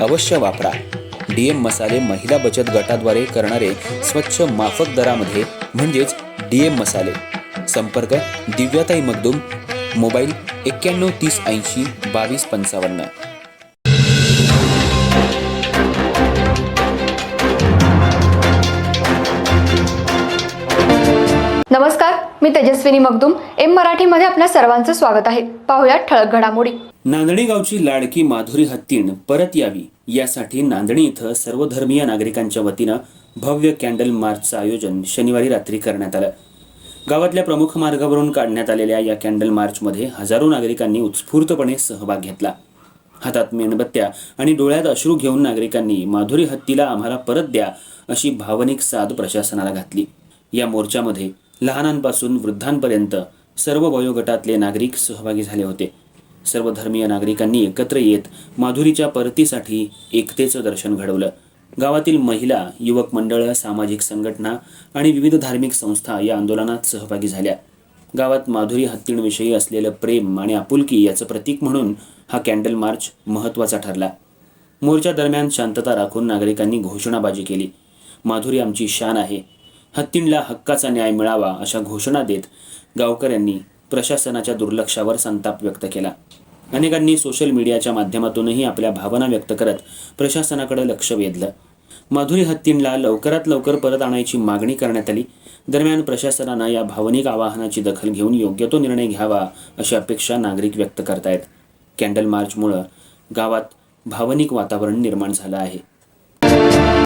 अवश्य वापरा. डीएम मसाले महिला बचत गटाद्वारे करणारे स्वच्छ माफक दरामध्ये म्हणजेच डीएम मसाले. संपर्क दिव्याताई मगदुम मोबाईल एक्क्याण्णव तीस ऐंशी बावीस पंचावन्न. नमस्कार मी तेजस्विनी मगदुम. एम मराठीमध्ये आपल्या सर्वांचं स्वागत आहे. पाहुयात ठळक घडामोडी. नांदणी गावची लाडकी माधुरी हत्तीण परत यावी यासाठी नांदणी इथं सर्वधर्मीय नागरिकांच्या वतीनं भव्य कॅन्डल मार्चचं आयोजन शनिवारी रात्री करण्यात आलं. गावातल्या प्रमुख मार्गावरून काढण्यात आलेल्या या कॅन्डल मार्चमध्ये हजारो नागरिकांनी उत्स्फूर्तपणे सहभाग घेतला. हातात मेणबत्त्या आणि डोळ्यात अश्रू घेऊन नागरिकांनी माधुरी हत्तीला आम्हाला परत द्या अशी भावनिक साद प्रशासनाला घातली. या मोर्चामध्ये लहानांपासून वृद्धांपर्यंत सर्व वयोगटातले नागरिक सहभागी झाले होते. सर्व धर्मीय नागरिकांनी एकत्र येत माधुरीच्या परतीसाठी एकतेचं दर्शन घडवलं. गावातील महिला युवक मंडळं सामाजिक संघटना आणि विविध धार्मिक संस्था या आंदोलनात सहभागी झाल्या. गावात माधुरी हत्तींविषयी असलेलं प्रेम आणि आपुलकी याचं प्रतीक म्हणून हा कॅन्डल मार्च महत्त्वाचा ठरला. मोर्चा दरम्यान शांतता राखून नागरिकांनी घोषणाबाजी केली. माधुरी आमची शान आहे. हत्तींला हक्काचा न्याय मिळावा अशा घोषणा देत गावकऱ्यांनी प्रशासनाच्या दुर्लक्षावर संताप व्यक्त केला. अनेकांनी सोशल मीडियाच्या माध्यमातूनही आपल्या भावना व्यक्त करत प्रशासनाकडे लक्ष वेधलं. माधुरी हत्तींला लवकरात लवकर परत आणायची मागणी करण्यात आली. दरम्यान प्रशासनानं या भावनिक आवाहनाची दखल घेऊन योग्य तो निर्णय घ्यावा अशी अपेक्षा नागरिक व्यक्त करतायत. कॅन्डल मार्चमुळं गावात भावनिक वातावरण निर्माण झालं आहे.